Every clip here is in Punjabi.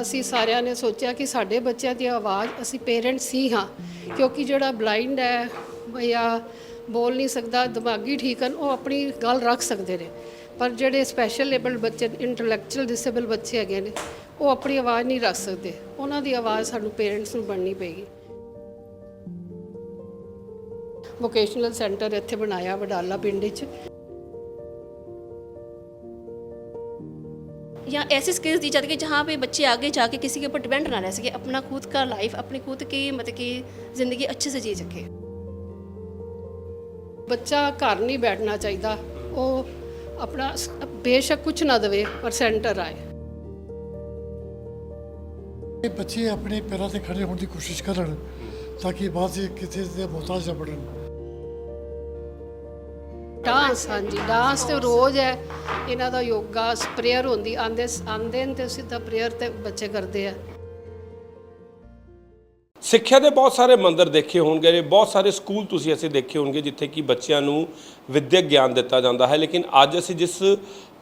ਅਸੀਂ ਸਾਰਿਆਂ ਨੇ ਸੋਚਿਆ ਕਿ ਸਾਡੇ ਬੱਚਿਆਂ ਦੀ ਆਵਾਜ਼, ਅਸੀਂ ਪੇਰੈਂਟਸ ਹੀ ਹਾਂ, ਕਿਉਂਕਿ ਜਿਹੜਾ ਬਲਾਈਂਡ ਹੈ ਜਾਂ ਬੋਲ ਨਹੀਂ ਸਕਦਾ, ਦਿਮਾਗੀ ਠੀਕ ਹਨ, ਉਹ ਆਪਣੀ ਗੱਲ ਰੱਖ ਸਕਦੇ ਨੇ। ਪਰ ਜਿਹੜੇ ਸਪੈਸ਼ਲ ਏਬਲਡ ਬੱਚੇ ਇੰਟੈਲੈਕਚੁਅਲ ਡਿਸੇਬਲ ਬੱਚੇ ਹੈਗੇ ਨੇ, ਉਹ ਆਪਣੀ ਆਵਾਜ਼ ਨਹੀਂ ਰੱਖ ਸਕਦੇ। ਉਹਨਾਂ ਦੀ ਆਵਾਜ਼ ਸਾਨੂੰ ਪੇਰੈਂਟਸ ਨੂੰ ਬਣਨੀ ਪਏਗੀ। ਵੋਕੇਸ਼ਨਲ ਸੈਂਟਰ ਇੱਥੇ ਬਣਾਇਆ, ਵਡਾਲਾ ਪਿੰਡ ਵਿੱਚ। या ऐसी स्किल्स दी जाती है कि जहाँ पे बच्चे आगे जाके किसी के ऊपर डिपेंड ना रह सके अपना खुद का लाइफ अपनी खुद की मतलब कि ज़िंदगी अच्छे से जी सके ਬੱਚਾ ਘਰ ਨਹੀਂ ਬੈਠਣਾ ਚਾਹੀਦਾ ਉਹ ਆਪਣਾ ਸ- ਬੇਸ਼ੱਕ ਕੁਝ ਨਾ ਦੇਵੇ ਪਰ ਸੈਂਟਰ ਆਏ ਇਹ ਬੱਚੇ ਆਪਣੇ ਪੈਰਾਂ ਤੇ ਖੜੇ ਹੋਣ ਦੀ ਕੋਸ਼ਿਸ਼ ਕਰਨ ਤਾਂ ਕਿ ਬਾਅਦ 'ਚ ਕਿਸੇ ਦੇ ਮੁਹਤਾਜ ਨਾ ਬਣਨ ਡਾਂਸ, ਹਾਂਜੀ, ਡਾਂਸ ਤੇ ਰੋਜ਼ ਹੈ, ਇਹਨਾਂ ਦਾ ਯੋਗਾ ਪ੍ਰੇਅਰ ਹੁੰਦੀ, ਆਂਦੇ ਆਂਦੇ ਨੇ ਤੇ ਸਿੱਧਾ ਪ੍ਰੇਅਰ ਤੇ ਬੱਚੇ ਕਰਦੇ ਆ। ਸਿੱਖਿਆ ਦੇ ਬਹੁਤ ਸਾਰੇ ਮੰਦਰ ਦੇਖੇ ਹੋਣਗੇ ਬਹੁਤ ਸਾਰੇ ਸਕੂਲ ਤੁਸੀਂ ਅਸੀਂ ਦੇਖੇ ਹੋਣਗੇ, ਜਿੱਥੇ ਕਿ ਬੱਚਿਆਂ ਨੂੰ ਵਿਦਿਅਕ ਗਿਆਨ ਦਿੱਤਾ ਜਾਂਦਾ ਹੈ, ਲੇਕਿਨ ਅੱਜ ਅਸੀਂ ਜਿਸ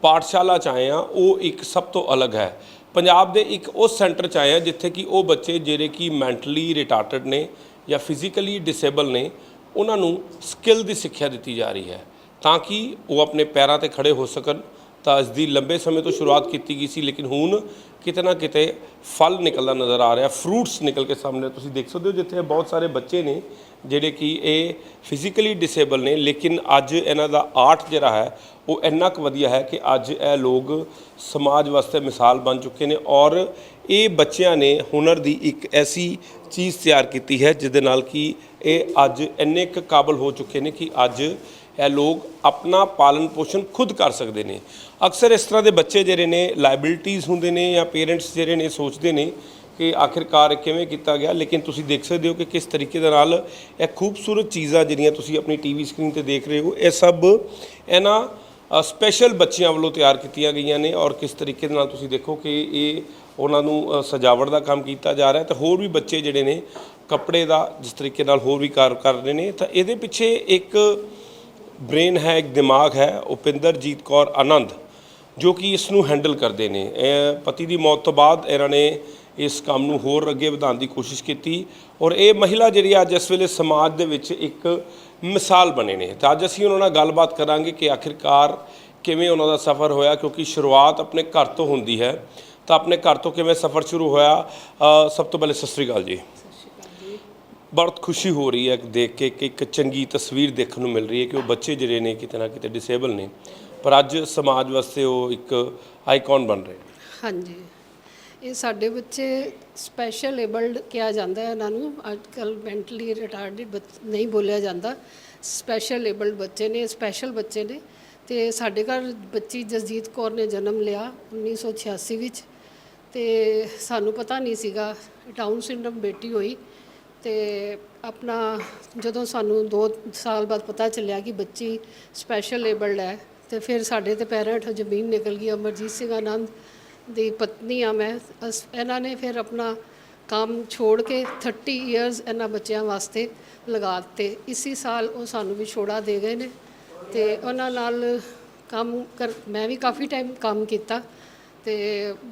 ਪਾਠਸ਼ਾਲਾ 'ਚ ਆਏ ਹਾਂ, ਉਹ ਇੱਕ ਸਭ ਤੋਂ ਅਲੱਗ ਹੈ। ਪੰਜਾਬ ਦੇ ਇੱਕ ਉਸ ਸੈਂਟਰ 'ਚ ਆਏ ਹਾਂ, ਜਿੱਥੇ ਕਿ ਉਹ ਬੱਚੇ ਜਿਹੜੇ ਕਿ ਮੈਂਟਲੀ ਰਿਟਾਰਟਡ ਨੇ ਜਾਂ ਫਿਜ਼ੀਕਲੀ ਡਿਸੇਬਲ ਨੇ, ਉਹਨਾਂ ਨੂੰ ਸਕਿੱਲ ਦੀ ਸਿੱਖਿਆ ਦਿੱਤੀ ਜਾ ਰਹੀ ਹੈ। ਤਾਂ ਕਿ ਉਹ ਆਪਣੇ ਪੈਰਾਂ ਤੇ ਖੜੇ ਹੋ ਸਕਣ। ਤਾਂ ਇਸ ਦੀ ਲੰਬੇ ਸਮੇਂ ਤੋਂ ਸ਼ੁਰੂਆਤ ਕੀਤੀ ਗਈ ਸੀ, ਲੇਕਿਨ ਹੁਣ ਕਿਤੇ ਨਾ ਕਿਤੇ ਫਲ ਨਿਕਲਦਾ ਨਜ਼ਰ ਆ ਰਿਹਾ ਫਰੂਟਸ ਨਿਕਲ ਕੇ ਸਾਹਮਣੇ। ਤੁਸੀਂ ਦੇਖ ਸਕਦੇ ਹੋ ਜਿੱਥੇ ਬਹੁਤ ਸਾਰੇ ਬੱਚੇ ਨੇ, ਜਿਹੜੇ ਕਿ ਇਹ ਫਿਜ਼ੀਕਲੀ ਡਿਸੇਬਲ ਨੇ, ਲੇਕਿਨ ਅੱਜ ਇਹਨਾਂ ਦਾ ਆਰਟ ਜਿਹੜਾ ਹੈ, ਉਹ ਇੰਨਾ ਕੁ ਵਧੀਆ ਹੈ ਕਿ ਅੱਜ ਇਹ ਲੋਕ ਸਮਾਜ ਵਾਸਤੇ ਮਿਸਾਲ ਬਣ ਚੁੱਕੇ ਨੇ ਔਰ ਇਹ ਬੱਚਿਆਂ ਨੇ ਹੁਨਰ ਦੀ ਇੱਕ ਐਸੀ ਚੀਜ਼ ਤਿਆਰ ਕੀਤੀ ਹੈ, ਜਿਹਦੇ ਨਾਲ ਕਿ ਇਹ ਅੱਜ ਇੰਨੇ ਕੁ ਕਾਬਲ ਹੋ ਚੁੱਕੇ ਨੇ ਕਿ ਅੱਜ ਇਹ ਲੋਕ ਆਪਣਾ ਪਾਲਣ ਪੋਸ਼ਣ ਖੁਦ ਕਰ ਸਕਦੇ ਨੇ। ਅਕਸਰ ਇਸ ਤਰ੍ਹਾਂ ਦੇ ਬੱਚੇ ਜਿਹੜੇ ਨੇ ਲਾਇਬਿਲਿਟੀਆਂ ਹੁੰਦੇ ਨੇ ਜਾਂ ਪੇਰੈਂਟਸ ਜਿਹੜੇ ਨੇ ਸੋਚਦੇ ਨੇ ਕਿ ਆਖਿਰਕਾਰ ਕਿਵੇਂ ਕੀਤਾ ਗਿਆ। ਲੇਕਿਨ ਤੁਸੀਂ ਦੇਖ ਸਕਦੇ ਹੋ ਕਿ ਕਿਸ ਤਰੀਕੇ ਦੇ ਨਾਲ ਇਹ ਖੂਬਸੂਰਤ ਚੀਜ਼ਾਂ ਜਿਹੜੀਆਂ ਤੁਸੀਂ ਆਪਣੀ ਟੀਵੀ ਸਕਰੀਨ ਤੇ ਦੇਖ ਰਹੇ ਹੋ, ਇਹ ਸਭ ਇਹਨਾਂ ਸਪੈਸ਼ਲ ਬੱਚਿਆਂ ਵੱਲੋਂ ਤਿਆਰ ਕੀਤੀਆਂ ਗਈਆਂ ਨੇ। ਔਰ ਕਿਸ ਤਰੀਕੇ ਦੇ ਨਾਲ ਤੁਸੀਂ ਦੇਖੋ ਕਿ ਇਹ ਉਹਨਾਂ ਨੂੰ ਸਜਾਵਟ ਦਾ ਕੰਮ ਕੀਤਾ ਜਾ ਰਿਹਾ ਤੇ ਹੋਰ ਵੀ ਬੱਚੇ ਜਿਹੜੇ ਨੇ, ਕੱਪੜੇ ਦਾ ਜਿਸ ਤਰੀਕੇ ਨਾਲ ਹੋਰ ਵੀ ਕਾਰ ਕਰ ਰਹੇ ਨੇ, ਤਾਂ ਇਹਦੇ ਪਿੱਛੇ ਇੱਕ ਬ੍ਰੇਨ ਹੈ, ਇੱਕ ਦਿਮਾਗ ਹੈ, ਉਪਿੰਦਰਜੀਤ ਕੌਰ ਆਨੰਦ, ਜੋ ਕਿ ਇਸ ਨੂੰ ਹੈਂਡਲ ਕਰਦੇ ਨੇ। ਪਤੀ ਦੀ ਮੌਤ ਤੋਂ ਬਾਅਦ ਇਹਨਾਂ ਨੇ ਇਸ ਕੰਮ ਨੂੰ ਹੋਰ ਅੱਗੇ ਵਧਾਉਣ ਦੀ ਕੋਸ਼ਿਸ਼ ਕੀਤੀ ਔਰ ਇਹ ਮਹਿਲਾ ਜਿਹੜੀ ਅੱਜ ਇਸ ਵੇਲੇ ਸਮਾਜ ਦੇ ਵਿੱਚ ਇੱਕ ਮਿਸਾਲ ਬਣੇ ਨੇ। ਤਾਂ ਅੱਜ ਅਸੀਂ ਉਹਨਾਂ ਨਾਲ ਗੱਲਬਾਤ ਕਰਾਂਗੇ ਕਿ ਆਖਿਰਕਾਰ ਕਿਵੇਂ ਉਹਨਾਂ ਦਾ ਸਫ਼ਰ ਹੋਇਆ, ਕਿਉਂਕਿ ਸ਼ੁਰੂਆਤ ਆਪਣੇ ਘਰ ਤੋਂ ਹੁੰਦੀ ਹੈ। ਤਾਂ ਆਪਣੇ ਘਰ ਤੋਂ ਕਿਵੇਂ ਸਫ਼ਰ ਸ਼ੁਰੂ ਹੋਇਆ? ਸਭ ਤੋਂ ਪਹਿਲੇ ਸਤਿ ਸ੍ਰੀ ਅਕਾਲ ਜੀ। ਬਹੁਤ ਖੁਸ਼ੀ ਹੋ ਰਹੀ ਹੈ ਦੇਖ ਕੇ ਕਿ ਇੱਕ ਚੰਗੀ ਤਸਵੀਰ ਦੇਖਣ ਨੂੰ ਮਿਲ ਰਹੀ ਹੈ ਕਿ ਉਹ ਬੱਚੇ ਜਿਹੜੇ ਨੇ ਕਿਤੇ ਨਾ ਕਿਤੇ ਡਿਸੇਬਲ ਨੇ। ਪਰ ਅੱਜ ਸਮਾਜ ਵਾਸਤੇ ਉਹ ਇੱਕ ਆਈਕਨ ਬਣ ਰਹੇ ਨੇ। ਹਾਂਜੀ। ਇਹ ਸਾਡੇ ਬੱਚੇ ਸਪੈਸ਼ਲ ਏਬਲਡ ਕਿਹਾ ਜਾਂਦਾ ਹੈ ਇਹਨਾਂ ਨੂੰ। ਅੱਜ ਅੱਜਕੱਲ ਮੈਂਟਲੀ ਰਿਟਾਰਡਡ ਨਹੀਂ ਬੋਲਿਆ ਜਾਂਦਾ। ਸਪੈਸ਼ਲ ਏਬਲਡ ਬੱਚੇ ਨੇ ਸਪੈਸ਼ਲ ਬੱਚੇ ਨੇ। ਤੇ ਸਾਡੇ ਘਰ ਬੱਚੀ ਜਸਜੀਤ ਕੌਰ ਨੇ ਜਨਮ ਲਿਆ 1986 ਵਿੱਚ। ਤੇ ਸਾਨੂੰ ਪਤਾ ਨਹੀਂ ਸੀਗਾ ਡਾਊਨ ਸਿੰਡਰਮ ਬੇਟੀ ਹੋਈ। ਤੇ ਆਪਣਾ ਜਦੋਂ ਸਾਨੂੰ 2 ਸਾਲ ਬਾਅਦ ਪਤਾ ਚੱਲਿਆ ਕਿ ਬੱਚੀ ਸਪੈਸ਼ਲ ਏਬਲਡ ਹੈ, ਤੇ ਫਿਰ ਸਾਡੇ ਤੇ ਪੈਰਾਂ ਹੇਠੋਂ ਜ਼ਮੀਨ ਨਿਕਲ ਗਈ, ਅਮਰਜੀਤ ਸਿੰਘ ਆਨੰਦ ਦੀ ਪਤਨੀ ਆ ਮੈਂ, ਅਸ- ਇਹਨਾਂ ਨੇ ਫਿਰ ਆਪਣਾ ਕੰਮ ਛੋੜ ਕੇ 30 ਇਅਰਸ ਇਹਨਾਂ ਬੱਚਿਆਂ ਵਾਸਤੇ ਲਗਾ ਦਿੱਤੇ। ਇਸੀ ਸਾਲ ਉਹ ਸਾਨੂੰ ਵੀ ਛੋੜਾ ਦੇ ਗਏ ਨੇ ਤੇ ਉਹਨਾਂ ਨਾਲ ਕੰਮ ਕਰ, ਮੈਂ ਵੀ ਕਾਫੀ ਟਾਈਮ ਕੰਮ ਕੀਤਾ। ਤੇ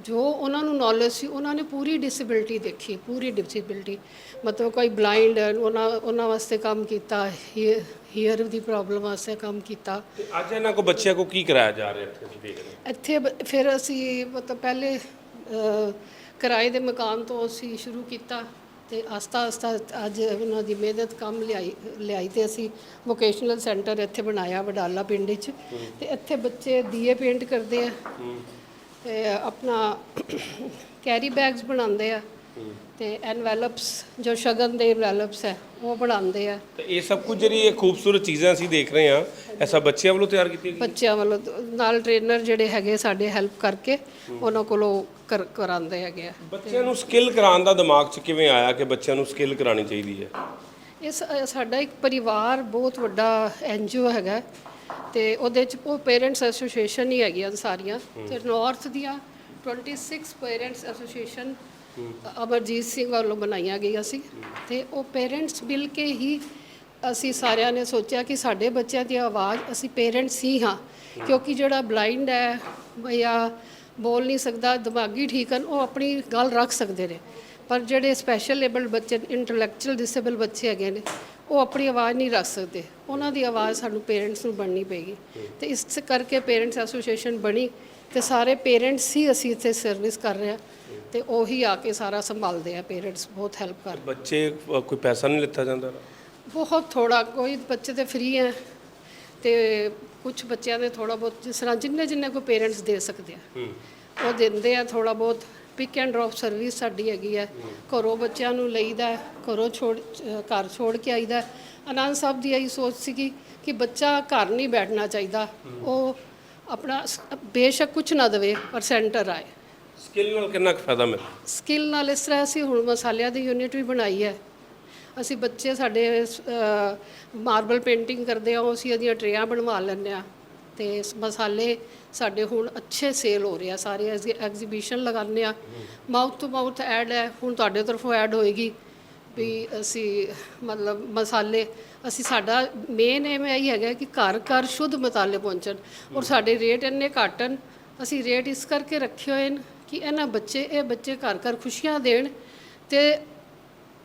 ਜੋ ਉਹਨਾਂ ਨੂੰ ਨੌਲੇਜ ਸੀ ਉਹਨਾਂ ਨੇ ਪੂਰੀ ਡਿਸੇਬਿਲਟੀ ਦੇਖੀ ਪੂਰੀ ਡਿਸੇਬਿਲਟੀ ਮਤਲਬ ਕੋਈ ਬਲਾਈਂਡ ਉਹਨਾਂ ਉਹਨਾਂ ਵਾਸਤੇ ਕੰਮ ਕੀਤਾ ਹੀਅਰ ਦੀ ਪ੍ਰੋਬਲਮ ਵਾਸਤੇ ਕੰਮ ਕੀਤਾ। ਤੇ ਅੱਜ ਇਹਨਾਂ ਕੋ ਬੱਚਿਆਂ ਕੋ ਕੀ ਕਰਾਇਆ ਜਾ ਰਿਹਾ ਇੱਥੇ ਅਸੀਂ ਦੇਖ ਰਹੇ ਹਾਂ। ਇੱਥੇ ਬ- ਫਿਰ ਅਸੀਂ ਮਤਲਬ ਪਹਿਲੇ ਅ, ਕਿਰਾਏ ਦੇ ਮਕਾਨ ਤੋਂ ਅਸੀਂ ਸ਼ੁਰੂ ਕੀਤਾ ਤੇ ਆਸਤਾ ਆਸਤਾ ਅੱਜ ਉਹਨਾਂ ਦੀ ਮਿਹਨਤ ਕੰਮ ਲਿਆਈ ਲਿਆਈ ਤੇ ਅਸੀਂ ਵੋਕੇਸ਼ਨਲ ਸੈਂਟਰ ਇੱਥੇ ਬਣਾਇਆ ਵਡਾਲਾ ਪਿੰਡ ਵਿੱਚ। ਤੇ ਇੱਥੇ ਬੱਚੇ ਦੀਏ ਪੇਂਟ ਕਰਦੇ ਆ। ਤੇ ਆਪਣਾ ਕੈਰੀ ਬੈਗਸ ਬਣਾਉਂਦੇ ਆ ਤੇ ਐਨਵੈਲਪਸ ਜੋ ਸ਼ਗਨ ਦੇ ਐਨਵੈਲਪਸ ਹੈ ਉਹ ਬਣਾਉਂਦੇ ਆ। ਤੇ ਇਹ ਸਭ ਕੁਝ ਜਿਹੜੀ ਇਹ ਖੂਬਸੂਰਤ ਚੀਜ਼ਾਂ ਅਸੀਂ ਦੇਖ ਰਹੇ ਹਾਂ ਇਹ ਸਭ ਬੱਚਿਆਂ ਵੱਲੋਂ ਤਿਆਰ ਕੀਤੀ ਗਈ ਬੱਚਿਆਂ ਵੱਲੋਂ ਨਾਲ ਟ੍ਰੇਨਰ ਜਿਹੜੇ ਹੈਗੇ ਸਾਡੇ ਹੈਲਪ ਕਰਕੇ ਉਹਨਾਂ ਕੋਲੋਂ ਕਰ ਕਰਾਉਂਦੇ ਹੈਗੇ ਆ। ਬੱਚਿਆਂ ਨੂੰ ਸਕਿੱਲ ਕਰਾਉਣ ਦਾ ਦਿਮਾਗ 'ਚ ਕਿਵੇਂ ਆਇਆ ਕਿ ਬੱਚਿਆਂ ਨੂੰ ਸਕਿੱਲ ਕਰਾਉਣੀ ਚਾਹੀਦੀ ਹੈ? ਇਹ ਸ- ਸਾਡਾ ਇੱਕ ਪਰਿਵਾਰ ਬਹੁਤ ਵੱਡਾ ਐਨਜੀਓ ਹੈਗਾ। ਤੇ ਉਹਦੇ ਚ ਉਹ ਪੇਰੈਂਟਸ ਐਸੋਸੀਏਸ਼ਨ ਹੀ ਹੈਗੀਆਂ ਸਾਰੀਆਂ ਤੇ ਨਾਰਥ ਦੀਆਂ 26 ਪੇਰੈਂਟਸ ਐਸੋਸੀਏਸ਼ਨ ਅਮਰਜੀਤ ਸਿੰਘ ਵੱਲੋਂ ਬਣਾਈਆਂ ਗਈਆਂ ਸੀ। ਤੇ ਉਹ ਪੇਰੈਂਟਸ ਮਿਲ ਕੇ ਹੀ ਅਸੀਂ ਸਾਰਿਆਂ ਨੇ ਸੋਚਿਆ ਕਿ ਸਾਡੇ ਬੱਚਿਆਂ ਦੀ ਆਵਾਜ਼ ਅਸੀਂ ਪੇਰੈਂਟਸ ਹੀ ਹਾਂ। ਕਿਉਂਕਿ ਜਿਹੜਾ ਬਲਾਈਂਡ ਹੈ ਜਾਂ ਬੋਲ ਨਹੀਂ ਸਕਦਾ ਦਿਮਾਗੀ ਠੀਕ ਹਨ ਉਹ ਆਪਣੀ ਗੱਲ ਰੱਖ ਸਕਦੇ ਨੇ। ਪਰ ਜਿਹੜੇ ਸਪੈਸ਼ਲ ਏਬਲਡ ਬੱਚੇ ਇੰਟੈਲੈਕਚੁਅਲ ਡਿਸੇਬਲ ਬੱਚੇ ਹੈਗੇ ਨੇ ਉਹ ਆਪਣੀ ਆਵਾਜ਼ ਨਹੀਂ ਰੱਖ ਸਕਦੇ। ਉਹਨਾਂ ਦੀ ਆਵਾਜ਼ ਸਾਨੂੰ ਪੇਰੈਂਟਸ ਨੂੰ ਬਣਨੀ ਪਏਗੀ। ਤੇ ਇਸ ਕਰਕੇ ਪੇਰੈਂਟਸ ਐਸੋਸੀਏਸ਼ਨ ਬਣੀ ਤੇ ਸਾਰੇ ਪੇਰੈਂਟਸ ਹੀ ਅਸੀਂ ਇੱਥੇ ਸਰਵਿਸ ਕਰ ਰਹੇ ਹਾਂ ਤੇ ਉਹੀ ਆ ਕੇ ਸਾਰਾ ਸੰਭਾਲਦੇ ਆ ਪੇਰੈਂਟਸ ਬਹੁਤ ਹੈਲਪ ਕਰ ਬੱਚੇ ਕੋਈ ਪੈਸਾ ਨਹੀਂ ਲਿੱਤਾ ਜਾਂਦਾ? ਬਹੁਤ ਥੋੜਾ ਕੋਈ ਬੱਚੇ ਤੇ ਫ੍ਰੀ ਹੈ ਤੇ ਕੁਝ ਬੱਚਿਆਂ ਦੇ ਥੋੜਾ ਬਹੁਤ ਜਿਸ ਤਰ੍ਹਾਂ ਜਿੰਨੇ ਜਿੰਨੇ ਕੋਈ ਪੇਰੈਂਟਸ ਦੇ ਸਕਦੇ ਆ। ਉਹ ਦਿੰਦੇ ਆ ਥੋੜਾ ਬਹੁਤ। ਪਿਕ ਐਂਡ ਡ੍ਰੌਪ ਸਰਵਿਸ ਸਾਡੀ ਹੈਗੀ ਹੈ। ਘਰੋਂ ਬੱਚਿਆਂ ਨੂੰ ਲਈਦਾ ਹੈ, ਘਰੋਂ ਛੋੜ ਅ, ਘਰ ਛੋੜ ਕੇ ਆਈਦਾ ਹੈ। ਆਨੰਦ ਸਾਹਿਬ ਦੀ ਇਹੀ ਸੋਚ ਸੀਗੀ ਕਿ ਬੱਚਾ ਘਰ ਨਹੀਂ ਬੈਠਣਾ ਚਾਹੀਦਾ। ਉਹ ਆਪਣਾ ਸ- ਬੇਸ਼ੱਕ ਕੁਝ ਨਾ ਦੇਵੇ ਪਰ ਸੈਂਟਰ ਆਏ। ਸਕਿੱਲ ਨਾਲ ਕਿੰਨਾ ਕੁ ਫਾਇਦਾ ਮਿਲਦਾ ਸਕਿੱਲ ਨਾਲ ਇਸ ਤਰ੍ਹਾਂ ਅਸੀਂ ਹੁਣ ਮਸਾਲਿਆਂ ਦੀ ਯੂਨਿਟ ਵੀ ਬਣਾਈ ਹੈ। ਅਸੀਂ ਬੱਚੇ ਸਾਡੇ ਮਾਰਬਲ ਪੇਂਟਿੰਗ ਕਰਦੇ ਆ ਉਹ ਅਸੀਂ ਉਹਦੀਆਂ ਟਰੇਆਂ ਬਣਵਾ ਲੈਂਦੇ ਆ ਤੇ ਮਸਾਲੇ ਸਾਡੇ ਹੁਣ ਅੱਛੇ ਸੇਲ ਹੋ ਰਹੇ ਸਾਰੇ ਐਗਜ਼ੀਬਿਸ਼ਨ ਲਗਾਉਂਦੇ ਆ। ਮਾਊਥ ਟੂ ਮਾਊਥ ਐਡ ਹੈ ਹੁਣ ਤੁਹਾਡੇ ਤਰਫੋਂ ਐਡ ਹੋਏਗੀ ਵੀ ਅਸੀਂ ਮਤਲਬ ਮਸਾਲੇ ਅਸੀਂ ਸਾਡਾ ਮੇਨ ਏਮ ਇਹ ਹੀ ਹੈਗਾ ਕਿ ਘਰ ਘਰ ਸ਼ੁੱਧ ਮਸਾਲੇ ਪਹੁੰਚਣ ਔਰ ਸਾਡੇ ਰੇਟ ਇੰਨੇ ਘੱਟ ਹਨ ਅਸੀਂ ਰੇਟ ਇਸ ਕਰਕੇ ਰੱਖੇ ਹੋਏ ਨੇ ਕਿ ਇਹਨਾਂ ਬੱਚੇ ਇਹ ਬੱਚੇ ਘਰ ਘਰ ਖੁਸ਼ੀਆਂ ਦੇਣ ਤੇ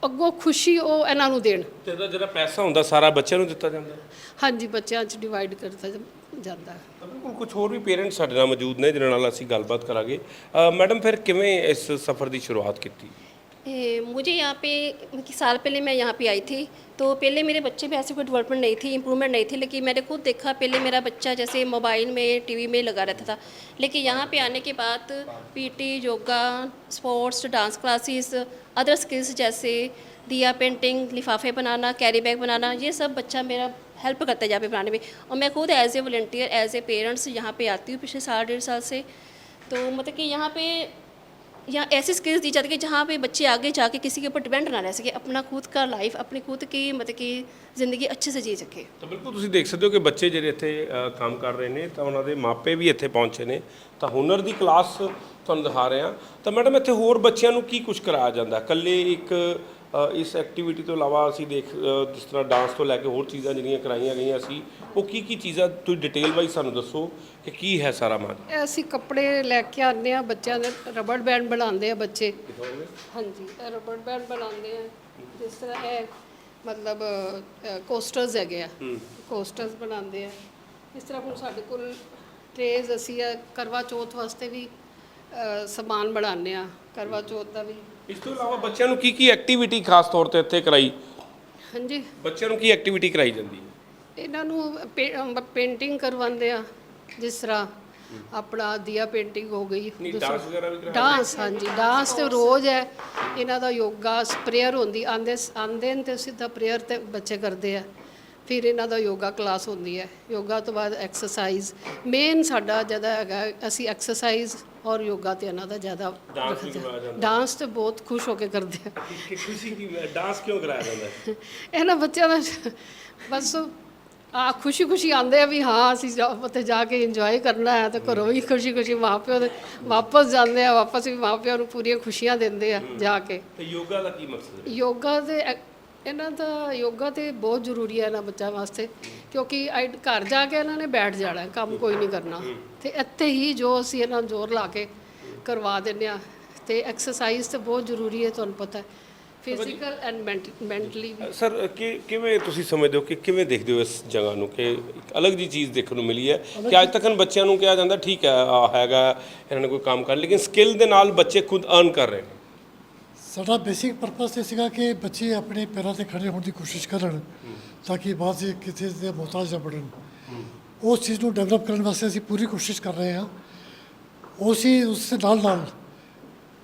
ਅੱਗੋਂ ਖੁਸ਼ੀ ਉਹ ਇਹਨਾਂ ਨੂੰ ਦੇਣ। ਤੇ ਜਿਹੜਾ ਪੈਸਾ ਹੁੰਦਾ ਸਾਰਾ ਬੱਚਿਆਂ ਨੂੰ ਦਿੱਤਾ ਜਾਂਦਾ? ਹਾਂਜੀ ਬੱਚਿਆਂ 'ਚ ਡਿਵਾਈਡ ਕਰਤਾ ਜਾਂਦਾ ਹੈ ਤਾਂ ਬਿਲਕੁਲ ਕੁਝ ਹੋਰ ਵੀ ਪੇਰੈਂਟਸ ਸਾਡੇ ਨਾਲ ਮੌਜੂਦ ਨੇ ਜਿਨ੍ਹਾਂ ਨਾਲ ਅਸੀਂ ਗੱਲਬਾਤ ਕਰਾਂਗੇ ਅ, ਮੈਡਮ ਫਿਰ ਕਿਵੇਂ ਇਸ ਸਫ਼ਰ ਦੀ ਸ਼ੁਰੂਆਤ ਕੀਤੀ ए, मुझे यहाँ पे कि साल पहले मैं यहाँ पे आई थी तो पहले मेरे बच्चे में ऐसे कोई डेवलपमेंट नहीं थी इम्प्रूवमेंट नहीं थी लेकिन मैंने खुद देखा पहले मेरा बच्चा जैसे मोबाइल में टीवी में लगा रहता था लेकिन यहाँ पे आने के बाद PT yoga sports dance classes other skills जैसे दिया पेंटिंग लिफाफे बनाना कैरी बैग बनाना ये सब बच्चा मेरा हेल्प करता है यहाँ पे बनाने में और मैं खुद as a volunteer as a parents यहाँ पे आती हूँ पिछले साल डेढ़ साल से तो मतलब कि यहाँ पे या ऐसी स्किल्स दी जाती है कि जहाँ पे बच्चे आगे जाके किसी के ऊपर डिपेंड ना रह सके अपना खुद का लाइफ अपनी खुद की मतलब कि ज़िंदगी अच्छे से जी सके ਤਾਂ ਬਿਲਕੁਲ ਤੁਸੀਂ ਦੇਖ ਸਕਦੇ ਹੋ ਕਿ ਬੱਚੇ ਜਿਹੜੇ ਇੱਥੇ ਅ, ਕੰਮ ਕਰ ਰਹੇ ਨੇ ਤਾਂ ਉਹਨਾਂ ਦੇ ਮਾਪੇ ਵੀ ਇੱਥੇ ਪਹੁੰਚੇ ਨੇ ਤਾਂ ਹੁਨਰ ਦੀ ਕਲਾਸ ਤੁਹਾਨੂੰ ਦਿਖਾ ਰਹੇ ਹਾਂ ਤਾਂ ਮੈਡਮ ਇੱਥੇ ਹੋਰ ਬੱਚਿਆਂ ਨੂੰ ਕੀ ਕੁਝ ਕਰਾਇਆ ਜਾਂਦਾ ਇਕੱਲੇ ਇੱਕ ਅ, ਇਸ ਐਕਟੀਵਿਟੀ ਤੋਂ ਇਲਾਵਾ ਅਸੀਂ ਦੇਖ ਜਿਸ ਤਰ੍ਹਾਂ ਡਾਂਸ ਤੋਂ ਲੈ ਕੇ ਹੋਰ ਚੀਜ਼ਾਂ ਜਿਹੜੀਆਂ ਕਰਾਈਆਂ ਗਈਆਂ ਸੀ ਉਹ ਕੀ ਕੀ ਚੀਜ਼ਾਂ ਤੁਸੀਂ ਡਿਟੇਲ ਵਾਈਜ਼ ਸਾਨੂੰ ਦੱਸੋ ਕਿ ਕੀ ਹੈ ਸਾਰਾ ਮਾਜ ਇਹ ਅਸੀਂ ਕੱਪੜੇ ਲੈ ਕੇ ਆਉਂਦੇ ਆ ਬੱਚਿਆਂ ਦੇ ਰਬੜ ਬੈਂਡ ਬਣਾਉਂਦੇ ਆ ਬੱਚੇ। ਹਾਂਜੀ ਇਹ ਰਬੜ ਬੈਂਡ ਬਣਾਉਂਦੇ ਆ ਜਿਸ ਤਰ੍ਹਾਂ ਇਹ ਮਤਲਬ ਕੋਸਟਰਸ ਹੈਗੇ ਆ। ਕੋਸਟਰਸ ਬਣਾਉਂਦੇ ਆ। ਇਸ ਤਰ੍ਹਾਂ ਹੁਣ ਸਾਡੇ ਕੋਲ ਟ੍ਰੇਜ਼ ਅਸੀਂ ਕਰਵਾ ਚੌਥ ਵਾਸਤੇ ਵੀ ਸਮਾਨ ਬਣਾਉਂਦੇ ਆ ਕਰਵਾ ਚੌਥ ਦਾ ਵੀ। ਇਸ ਤੋਂ ਇਲਾਵਾ ਬੱਚਿਆਂ ਨੂੰ ਕੀ ਕੀ ਐਕਟੀਵਿਟੀ ਖਾਸ ਤੌਰ ਤੇ ਇੱਥੇ ਕਰਾਈ? ਹਾਂਜੀ। ਬੱਚਿਆਂ ਨੂੰ ਕੀ ਐਕਟੀਵਿਟੀ ਕਰਾਈ ਜਾਂਦੀ ਹੈ? ਇਹਨਾਂ ਨੂੰ ਪੇਂਟਿੰਗ ਕਰਵਾਉਂਦੇ ਆ ਜਿਸ ਤਰ੍ਹਾਂ ਆਪਣਾ ਦੀਆ ਪੇਂਟਿੰਗ ਹੋ ਗਈ ਨਹੀਂ ਡਾਂਸ ਵਗੈਰਾ ਵੀ ਕਰਾਇਆ ਡਾਂਸ ਹਾਂਜੀ। ਡਾਂਸ ਤੇ ਰੋਜ਼ ਹੈ ਇਹਨਾਂ ਦਾ ਯੋਗਾ ਪ੍ਰੇਅਰ ਹੁੰਦੀ ਆਂਦੇ ਆਂਦੇ ਨੇ ਤੇ ਸਿੱਧਾ ਪ੍ਰੇਅਰ ਤੇ ਬੱਚੇ ਕਰਦੇ ਆ। ਫਿਰ ਇਹਨਾਂ ਦਾ ਯੋਗਾ ਕਲਾਸ ਹੁੰਦੀ ਹੈ। ਯੋਗਾ ਤੋਂ ਬਾਅਦ ਐਕਸਰਸਾਈਜ਼ ਮੇਨ ਸਾਡਾ ਜ਼ਿਆਦਾ ਹੈਗਾ ਅਸੀਂ ਐਕਸਰਸਾਈਜ਼ ਔਰ ਯੋਗਾ ਤੇ ਇਹਨਾਂ ਦਾ ਜ਼ਿਆਦਾ ਡਾਂਸ ਵੀ ਕਰਵਾਇਆ ਜਾਂਦਾ। ਡਾਂਸ ਤੇ ਬਹੁਤ ਖੁਸ਼ ਹੋ ਕੇ ਕਰਦੇ ਆ। ਕਿ ਖੁਸ਼ੀ ਕੀ ਡਾਂਸ ਕਿਉਂ ਕਰਾਇਆ ਜਾਂਦਾ? ਹੈ ਇਹਨਾਂ ਬੱਚਿਆਂ ਦਾ ਬਸ ਆ ਖੁਸ਼ੀ ਖੁਸ਼ੀ ਆਉਂਦੇ ਆ ਵੀ ਹਾਂ ਅਸੀਂ ਉੱਥੇ ਜਾ ਕੇ ਇੰਜੋਏ ਕਰਨਾ ਹੈ ਤੇ ਘਰੋਂ ਵੀ ਖੁਸ਼ੀ ਖੁਸ਼ੀ ਮਾਪਿਓ ਦੇ ਵਾਪਸ ਜਾਂਦੇ ਆ ਵਾਪਸ ਵੀ ਮਾਪਿਆਂ ਨੂੰ ਪੂਰੀਆਂ ਖੁਸ਼ੀਆਂ ਦਿੰਦੇ ਆ ਜਾ ਕੇ। ਤੇ ਯੋਗਾ ਦਾ ਕੀ ਮਕਸਦ ਹੈ? ਯੋਗਾ ਦੇ ਇਹਨਾਂ ਦਾ ਯੋਗਾ ਤੇ ਬਹੁਤ ਜ਼ਰੂਰੀ ਹੈ ਇਹਨਾਂ ਬੱਚਿਆਂ ਵਾਸਤੇ। ਕਿਉਂਕਿ ਆਈ- ਘਰ ਜਾ ਕੇ ਇਹਨਾਂ ਨੇ ਬੈਠ ਜਾਣਾ ਕੰਮ ਕੋਈ ਨਹੀਂ ਕਰਨਾ। ਤੇ ਇੱਥੇ ਹੀ ਜੋ ਅਸੀਂ ਇਹਨਾਂ ਨੂੰ ਜ਼ੋਰ ਲਾ ਕੇ ਕਰਵਾ ਦਿੰਦੇ ਆ ਤੇ ਐਕਸਰਸਾਈਜ਼ ਤੇ ਬਹੁਤ ਜ਼ਰੂਰੀ ਹੈ ਤੁਹਾਨੂੰ ਪਤਾ ਹੈ। ਫਿਜ਼ੀਕਲ ਐਂਡ ਮੈਂਟਲੀ ਵੀ। ਸਰ ਕਿ ਕਿਵੇਂ ਤੁਸੀਂ ਸਮਝਦੇ ਹੋ ਕਿ ਕਿਵੇਂ ਦੇਖਦੇ ਹੋ ਇਸ ਜਗ੍ਹਾ ਨੂੰ? ਕਿ ਇੱਕ ਅਲੱਗ ਜੀ ਚੀਜ਼ ਦੇਖਣ ਨੂੰ ਮਿਲੀ ਹੈ। ਕਿ ਅੱਜ ਤੱਕ ਬੱਚਿਆਂ ਨੂੰ ਕਿਹਾ ਜਾਂਦਾ ਠੀਕ ਹੈ ਆ ਹੈਗਾ ਇਹਨਾਂ ਨੇ ਕੋਈ ਕੰਮ ਕਰ ਲੇਕਿਨ ਸਕਿੱਲ ਦੇ ਨਾਲ ਬੱਚੇ ਖੁਦ ਅਰਨ ਕਰ ਰਹੇ ਨੇ। ਸਾਡਾ ਬੇਸਿਕ ਪਰਪਸ ਇਹ ਸੀਗਾ ਕਿ ਬੱਚੇ ਆਪਣੇ ਪੈਰਾਂ ਤੇ ਖੜੇ ਹੋਣ ਦੀ ਕੋਸ਼ਿਸ਼ ਕਰਨ। ਤਾਂ ਕਿ ਬਾਅਦ 'ਚ ਕਿਸੇ ਦੇ ਮੁਹਤਾਜ ਨਾ ਬਣਨ। ਉਸ ਚੀਜ਼ ਨੂੰ ਡਿਵੈਲਪ ਕਰਨ ਵਾਸਤੇ ਅਸੀਂ ਪੂਰੀ ਕੋਸ਼ਿਸ਼ ਕਰ ਰਹੇ ਹਾਂ। ਉਸੇ ਉਸ ਦੇ ਨਾਲ ਨਾਲ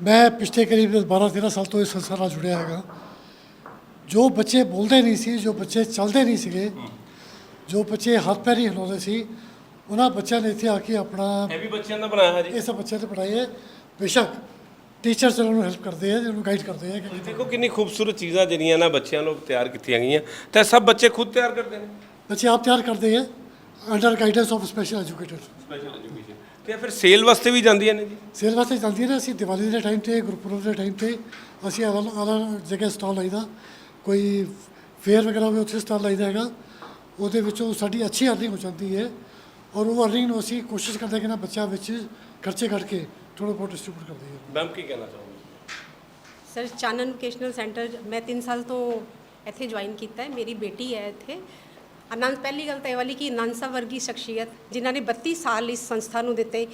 ਮੈਂ ਪਿਛਲੇ ਕਰੀਬ 12 13 ਸਾਲ ਤੋਂ ਇਸ ਸੰਸਥਾ ਨਾਲ ਜੁੜਿਆ ਹੈਗਾ। ਜੋ ਬੱਚੇ ਬੋਲਦੇ ਨਹੀਂ ਸੀ ਜੋ ਬੱਚੇ ਚੱਲਦੇ ਨਹੀਂ ਸੀਗੇ ਜੋ ਬੱਚੇ ਹੱਥ ਪੈਰ ਹੀ ਹਿਲਾਉਂਦੇ ਸੀ ਉਹਨਾਂ ਬੱਚਿਆਂ ਨੇ ਇੱਥੇ ਆ ਕੇ ਆਪਣਾ ਇਹ ਵੀ ਬੱਚਿਆਂ ਦਾ ਬਣਾਇਆ ਹੈ ਜੀ। ਇਹ ਸਭ ਬੱਚਿਆਂ ਤੇ ਪੜ੍ਹਾਈ ਹੈ। ਬੇਸ਼ੱਕ ਟੀਚਰਸ ਉਹਨਾਂ ਨੂੰ ਹੈਲਪ ਕਰਦੇ ਆ ਜਿਹਨਾਂ ਗਾਈਡ ਕਰਦੇ ਆ ਕਿ ਦੇਖੋ ਕਿੰਨੀ ਖੂਬਸੂਰਤ ਚੀਜ਼ਾਂ ਜਿਹੜੀਆਂ ਨਾ ਬੱਚਿਆਂ ਨੂੰ ਤਿਆਰ ਕੀਤੀਆਂ ਗਈਆਂ। ਤੇ ਸਭ ਬੱਚੇ ਖੁਦ ਤਿਆਰ ਕਰਦੇ ਨੇ? ਬੱਚੇ ਆਪ ਤਿਆਰ ਕਰਦੇ ਆ under guidance of special educator special education ਤੇ ਫਿਰ ਸੇਲ ਵਾਸਤੇ ਵੀ ਜਾਂਦੀਆਂ ਨੇ ਜੀ? ਸੇਲ ਵਾਸਤੇ ਜਾਂਦੀ ਹੈ ਨਾ ਅਸੀਂ ਦੀਵਾਲੀ ਦੇ ਟਾਈਮ ਤੇ ਗੁਰਪੁਰਬ ਦੇ ਟਾਈਮ ਤੇ ਅਸੀਂ ਅਲੱਗ ਅਲੱਗ ਜਗ੍ਹਾ ਸਟਾਲ ਲਾਈਦਾ। ਕੋਈ ਫੇਅਰ ਵਗੈਰਾ ਹੋਵੇ ਉੱਥੇ ਸਟਾਲ ਲਾਈਦਾ ਹੈਗਾ। ਉਹਦੇ ਵਿੱਚੋਂ ਸਾਡੀ ਅੱਛੀ ਅਰਨਿੰਗ ਹੋ ਜਾਂਦੀ ਹੈ। ਔਰ ਉਹ ਅਰਨਿੰਗ ਨੂੰ ਅਸੀਂ ਕੋਸ਼ਿਸ਼ ਕਰਦੇ ਕਿ ਨਾ ਬੱਚਿਆਂ ਵਿੱਚ ਖਰਚੇ ਕੱਢ ਕੇ ਥੋੜਾ ਬਹੁਤ ਡਿਸਟ੍ਰੀਬਿਊਟ ਕਰਦੀ ਹੈ ਮੈਮ ਕੀ ਕਹਿਣਾ ਚਾਹੋਗੇ? ਸਰ ਚਾਨਣ ਵੋਕੇਸ਼ਨਲ ਸੈਂਟਰ ਮੈਂ 3 ਸਾਲ ਤੋਂ ਇੱਥੇ ਜੁਆਇਨ ਕੀਤਾ ਹੈ। ਮੇਰੀ ਬੇਟੀ ਹੈ ਇੱਥੇ। ਆਨੰਦ ਪਹਿਲੀ ਗੱਲ ਤਾਂ ਇਹ ਵਾਲੀ ਕਿ ਸਾਹਿਬ ਵਰਗੀ ਸ਼ਖਸੀਅਤ ਜਿਨ੍ਹਾਂ ਨੇ 32 ਸਾਲ ਇਸ ਸੰਸਥਾ ਨੂੰ ਦਿੱਤੇ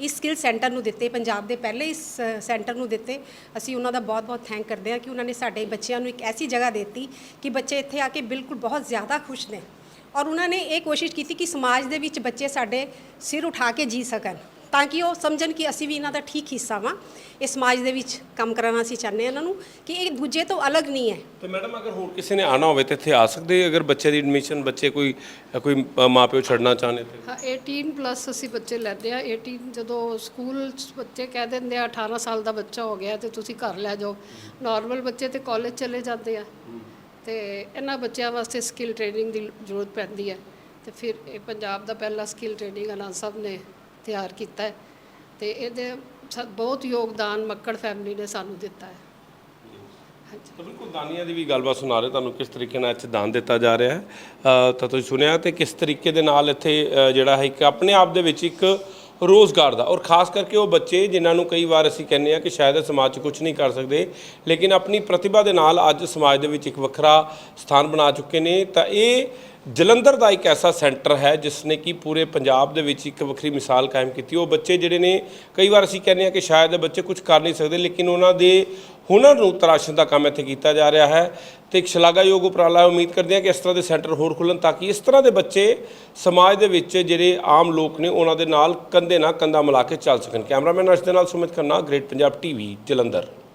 ਇਸ ਸਕਿੱਲ ਸੈਂਟਰ ਨੂੰ ਦਿੱਤੇ ਪੰਜਾਬ ਦੇ ਪਹਿਲੇ ਇਸ ਸੈਂਟਰ ਨੂੰ ਦਿੱਤੇ। ਅਸੀਂ ਉਹਨਾਂ ਦਾ ਬਹੁਤ-ਬਹੁਤ ਥੈਂਕ ਕਰਦੇ ਹਾਂ ਕਿ ਉਹਨਾਂ ਨੇ ਸਾਡੇ ਬੱਚਿਆਂ ਨੂੰ ਇੱਕ ਐਸੀ ਜਗ੍ਹਾ ਦਿੱਤੀ ਕਿ ਬੱਚੇ ਇੱਥੇ ਆ ਕੇ ਬਿਲਕੁਲ ਬਹੁਤ ਜ਼ਿਆਦਾ ਖੁਸ਼ ਨੇ। ਔਰ ਉਹਨਾਂ ਨੇ ਇਹ ਕੋਸ਼ਿਸ਼ ਕੀਤੀ ਕਿ ਸਮਾਜ ਦੇ ਵਿੱਚ ਬੱਚੇ ਸਾਡੇ ਸਿਰ ਉਠਾ ਕੇ ਜੀ ਸਕਣ ਤਾਂ ਕਿ ਉਹ ਸਮਝਣ ਕਿ ਅਸੀਂ ਵੀ ਇਹਨਾਂ ਦਾ ਠੀਕ ਹਿੱਸਾ ਵਾਂ। ਇਹ ਸਮਾਜ ਦੇ ਵਿੱਚ ਕੰਮ ਕਰਾਉਣਾ ਅਸੀਂ ਚਾਹੁੰਦੇ ਹਾਂ ਇਹਨਾਂ ਨੂੰ ਕਿ ਇਹ ਦੂਜੇ ਤੋਂ ਅਲੱਗ ਨਹੀਂ ਹੈ। ਤੇ ਮੈਡਮ ਅਗਰ ਹੋਰ ਕਿਸੇ ਨੇ ਆਣਾ ਹੋਵੇ ਤੇ ਇੱਥੇ ਆ ਸਕਦੇ ਅਗਰ ਬੱਚੇ ਦੀ ਐਡਮਿਸ਼ਨ ਬੱਚੇ ਕੋਈ ਕੋਈ ਮਾਪਿਓ ਛੱਡਣਾ ਚਾਹਨੇ ਤੇ? ਹਾਂ 18 ਪਲੱਸ ਅਸੀਂ ਬੱਚੇ ਲੈਂਦੇ ਆ 18 ਜਦੋਂ ਸਕੂਲ ਬੱਚੇ ਕਹਿ ਦਿੰਦੇ ਆ 18 ਸਾਲ ਦਾ ਬੱਚਾ ਹੋ ਗਿਆ ਤੇ ਤੁਸੀਂ ਘਰ ਲੈ ਜਾਓ। ਨਾਰਮਲ ਬੱਚੇ ਤੇ ਕਾਲਜ ਚਲੇ ਜਾਂਦੇ ਆ। ਤੇ ਇਹਨਾਂ ਬੱਚਿਆਂ ਵਾਸਤੇ ਸਕਿੱਲ ਟ੍ਰੇਨਿੰਗ ਦੀ ਜ਼ਰੂਰਤ ਪੈਂਦੀ ਹੈ। ਤੇ ਫਿਰ ਇਹ ਪੰਜਾਬ ਦਾ ਪਹਿਲਾ ਸਕਿੱਲ ਟ੍ਰੇਨਿੰਗ ਆਨੰਦ ਸਾਹਿਬ ਨੇ ਤਿਆਰ ਕੀਤਾ ਹੈ ਤੇ ਇਹਦੇ ਬਹੁਤ ਯੋਗਦਾਨ ਮੱਕੜ ਫੈਮਿਲੀ ਨੇ ਸਾਨੂੰ ਦਿੱਤਾ ਹੈ। ਤਾਂ ਬਿਲਕੁਲ ਦਾਨੀਆਂ ਦੀ ਵੀ ਗੱਲਬਾਤ ਸੁਣਾ ਰਹੇ ਤੁਹਾਨੂੰ ਕਿਸ ਤਰੀਕੇ ਨਾਲ ਇੱਥੇ ਦਾਨ ਦਿੱਤਾ ਜਾ ਰਿਹਾ ਹੈ? ਤਾਂ ਤੁਸੀਂ ਸੁਣਿਆ ਤੇ ਕਿਸ ਤਰੀਕੇ ਦੇ ਨਾਲ ਇੱਥੇ ਜਿਹੜਾ ਹੈ ਇੱਕ ਆਪਣੇ ਆਪ ਦੇ ਵਿੱਚ ਇੱਕ ਰੋਜ਼ਗਾਰ ਦਾ। ਔਰ ਖਾਸ ਕਰਕੇ ਉਹ ਬੱਚੇ ਜਿਨ੍ਹਾਂ ਨੂੰ ਕਈ ਵਾਰ ਅਸੀਂ ਕਹਿੰਦੇ ਆ ਕਿ ਸ਼ਾਇਦ ਸਮਾਜ 'ਚ ਕੁਝ ਨਹੀਂ ਕਰ ਸਕਦੇ, ਲੇਕਿਨ ਆਪਣੀ ਪ੍ਰਤਿਭਾ ਦੇ ਨਾਲ ਅੱਜ ਸਮਾਜ ਦੇ ਵਿੱਚ ਇੱਕ ਵੱਖਰਾ ਸਥਾਨ ਬਣਾ ਚੁੱਕੇ ਨੇ। ਤਾਂ ਇਹ ਜਲੰਧਰ ਦਾ ਇੱਕ ਐਸਾ ਸੈਂਟਰ ਹੈ ਜਿਸ ਨੇ ਕਿ ਪੂਰੇ ਪੰਜਾਬ ਦੇ ਵਿੱਚ ਇੱਕ ਵੱਖਰੀ ਮਿਸਾਲ ਕਾਇਮ ਕੀਤੀ। ਉਹ ਬੱਚੇ ਜਿਹੜੇ ਨੇ ਕਈ ਵਾਰ ਅਸੀਂ ਕਹਿੰਦੇ ਆ ਕਿ ਸ਼ਾਇਦ ਬੱਚੇ ਕੁਝ ਕਰ ਨਹੀਂ ਸਕਦੇ, ਲੇਕਿਨ ਉਹਨਾਂ ਦੇ ਹੁਨਰ ਨੂੰ ਤਰਾਸ਼ਣ ਦਾ ਕੰਮ ਇੱਥੇ ਕੀਤਾ ਜਾ ਰਿਹਾ ਹੈ ਤੇ ਇੱਕ ਸ਼ਲਾਘਾਯੋਗ ਉਪਰਾਲਾ ਉਮੀਦ ਕਰਦੇ ਹਾਂ ਕਿ ਇਸ ਤਰ੍ਹਾਂ ਦੇ ਸੈਂਟਰ ਹੋਰ ਖੁੱਲਣ ਤਾਂ ਕਿ ਇਸ ਤਰ੍ਹਾਂ ਦੇ ਬੱਚੇ ਸਮਾਜ ਦੇ ਵਿੱਚ ਜਿਹੜੇ ਆਮ ਲੋਕ ਨੇ ਉਹਨਾਂ ਦੇ ਨਾਲ ਕੰਧੇ ਨਾਲ ਕੰਧਾ ਮਿਲਾ ਕੇ ਚੱਲ ਸਕਣ। ਕੈਮਰਾਮੈਨ ਅਰਸ਼ ਦੇ ਨਾਲ ਸੁਮਿਤ ਖੰਨਾ, ਗ੍ਰੇਟ ਪੰਜਾਬ ਟੀਵੀ, ਜਲੰਧਰ।